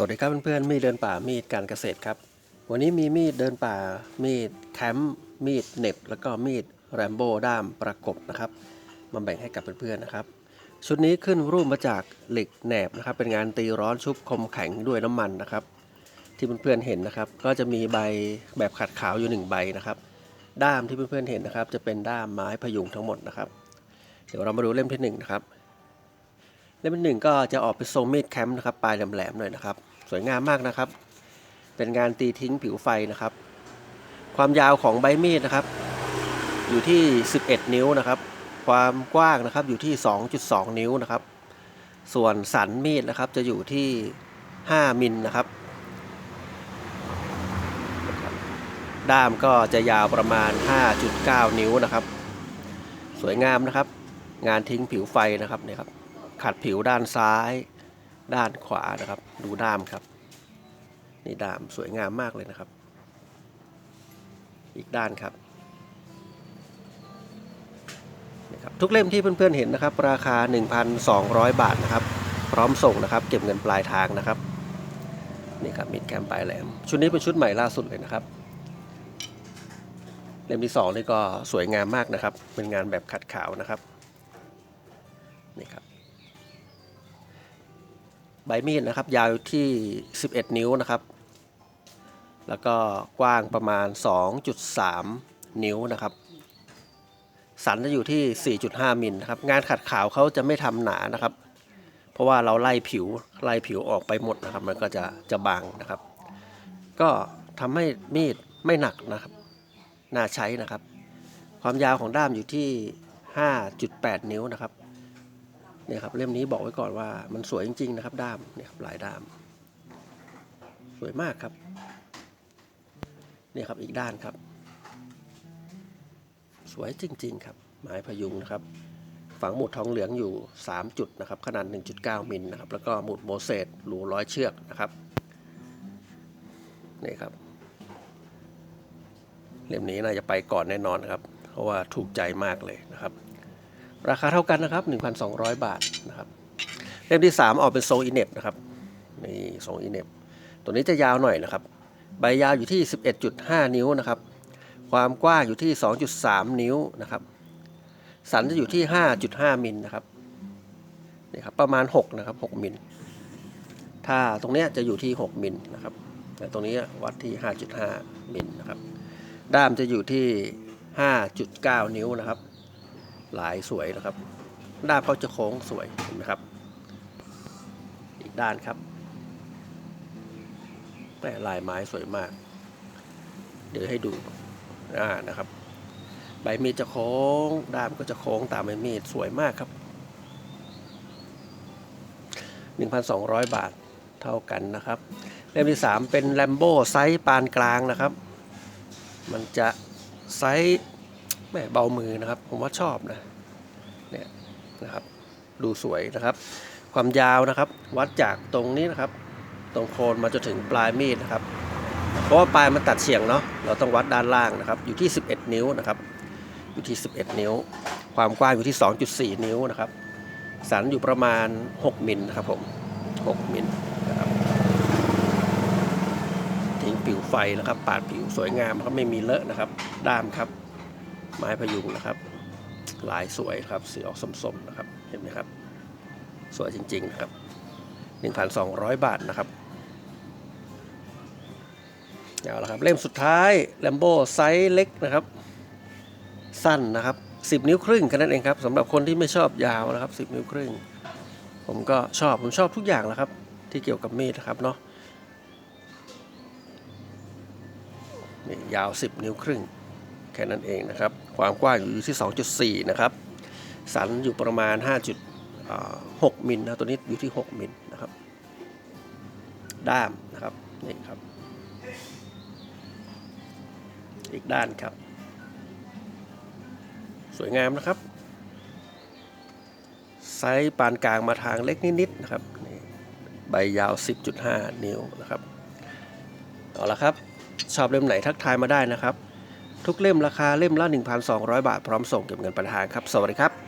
สวัสดีครับเพื่อนๆมีดเดินป่ามีดการเกษตรครับ วันนี้มีมีดเดินป่า มีดแคมป์มีดเน็บแล้วก็มีดแรมโบ้ด้ามประกบนะครับมาแบ่งให้กับเพื่อนๆนะครับ ชุดนี้ขึ้นรูปมาจากเหล็กแหนบนะครับ เป็นงานตีร้อนชุบคมแข็งด้วยน้ำมันนะครับ ที่เพื่อนๆเห็นนะครับ ก็จะมีใบแบบขัดขาวอยู่หนึ่งใบนะครับ ด้ามที่เพื่อนๆเห็นนะครับ จะเป็นด้ามไม้พยุงทั้งหมดนะครับ เดี๋ยวเรามาดูเล่มที่หนึ่งนะครับ เล่มหนึ่งก็จะออกเป็นทรงมีดแคมป์นะครับปลายแหลมๆหน่อยนะครับ สวยงามมากนะครับ เป็นงานตีทิ้งผิวไฟนะครับ ความยาวของใบมีดนะครับ อยู่ที่ 11 นิ้วนะครับ ความกว้างนะครับอยู่ที่ 2.2 นิ้วนะครับ ส่วนสันมีดนะครับจะอยู่ที่ 5 มิลนะครับ ด้ามก็จะยาวประมาณ 5.9 นิ้วนะครับ สวยงามนะครับ งานทิ้งผิวไฟนะครับเนี่ยครับ ขัดผิวด้านซ้าย ด้านขวานะครับ ดูด้ามครับ นี่ด้ามสวยงามมากเลยนะครับ อีกด้านครับนี่ครับทุกเล่มที่เพื่อนๆเห็นนะครับ ราคา 1,200 บาทนะครับ พร้อมส่งนะครับ เก็บเงินปลายทางนะครับนี่ครับมิดแคมปลายแหลมชุดนี้เป็นชุดใหม่ล่าสุดเลยนะครับ เล่มที่สองนี่ก็สวยงามมากนะครับ เป็นงานแบบขัดขาวนะครับนี่ครับ ใบมีดนะครับ ยาวที่ 11 นิ้วนะครับ แล้วก็กว้างประมาณ 2.3 นิ้วนะครับ สันจะอยู่ที่ 4.5 มิลนะครับ งานขัดขาวเขาจะไม่ทำหนานะครับ เพราะว่าเราไล่ผิวไล่ผิวออกไปหมดนะครับ มันก็จะจะบางนะครับ ก็ทำให้มีดไม่หนักนะครับ น่าใช้นะครับ ความยาวของด้ามอยู่ที่ 5.8 นิ้วนะครับ เนี่ยครับเล่มนี้บอกไว้ก่อนว่ามันสวยจริง ๆ นะครับ ด้ามเนี่ยครับลายด้าม สวยมากครับ เนี่ยครับอีกด้านครับ สวยจริง ๆ ครับ ไม้พยุงนะครับ ฝังหมุดทองเหลืองอยู่ 3 จุดนะครับ ขนาด 1.9 มิลนะครับ แล้วก็หมุดโมเสสหลูร้อยเชือกนะครับนี่ครับเล่มนี้น่าจะไปก่อนแน่นอนนครับ เพราะว่าถูกใจมากเลยนะครับ ราคาเท่ากันนะครับ 1,200 บาทนะครับเล่มที่ 3 ออกเป็นทรงอินเนบนะครับนี่ทรงอินเนบตัวนี้จะยาวหน่อยนะครับ ใบยาวอยู่ที่ 11.5 นิ้วนะครับ ความกว้างอยู่ที่ 2.3 นิ้วนะครับ สันจะอยู่ที่ 5.5 มิลนะครับนี่ครับประมาณ 6 นะครับ 6 มิล ถ้าตรงนี้จะอยู่ที่ 6 มิลนะครับ แต่ตรงนี้วัดที่ 5.5 มิลนะครับ ด้ามจะอยู่ที่ 5.9 นิ้วนะครับ ลายสวยนะครับ ด้ามเขาจะโค้งสวยเห็นไหมครับ อีกด้านครับแม่ลายไม้สวยมาก เดี๋ยวให้ดูอ่านะครับ ใบมีดจะโค้ง ด้ามก็จะโค้งตามใบมีดสวยมากครับ 1,200 บาทเท่ากันนะครับเล่มที่ 3 เป็นแลมโบ้ไซส์ปานกลางนะครับ มันจะไซส์ แม่เบามือนะครับ ผมว่าชอบนะเนี่ยนะครับ ดูสวยนะครับ ความยาวนะครับ วัดจากตรงนี้นะครับ ตรงโคนมาจนถึงปลายมีดนะครับ เพราะว่าปลายมันตัดเฉียงเนาะเราต้องวัดด้านล่างนะครับ อยู่ที่ 11 นิ้วนะครับ อยู่ที่ 11 นิ้ว ความกว้างอยู่ที่ 2.4 นิ้วนะครับสันอยู่ประมาณ 6มิลนะครับผม 6มิลนะครับทิ้งผิวไฟนะครับ ปาดผิวสวยงามครับไม่มีเลอะนะครับด้ามครับ ไม้พยุงนะครับ ลายสวยครับสีออกสมๆนะครับ เห็นไหมครับ สวยจริงๆนะครับ 1,200 บาทนะครับเอาละครับเล่มสุดท้ายแลมโบ้ไซส์เล็กนะครับ สั้นนะครับ 10 นิ้วครึ่งแค่นั้นเองครับสำหรับคนที่ไม่ชอบยาวนะครับ 10 นิ้วครึ่ง ผมก็ชอบผมชอบทุกอย่างแหละครับ ที่เกี่ยวกับมีดนะครับเนาะนี่ยาว 10 นิ้วครึ่ง ค่นั้นเองนะครับ ความกว้างอยู่ที่ 2.4 นะครับ สันอยู่ประมาณ 5.6มิลนะตัวนี้อยู่ที่ 6มิลนะครับ ด้ามนะครับนี่ครับ อีกด้านครับ สวยงามนะครับ ไซส์ปานกลางมาทางเล็กนิดๆนะครับใบยาว 10.5 นิ้วนะครับ เอาละครับ ชอบเล่มไหนทักทายมาได้นะครับ ทุกเล่มราคาเล่มละ 1,200 บาทพร้อมส่งเก็บเงินปลายทางครับ สวัสดีครับ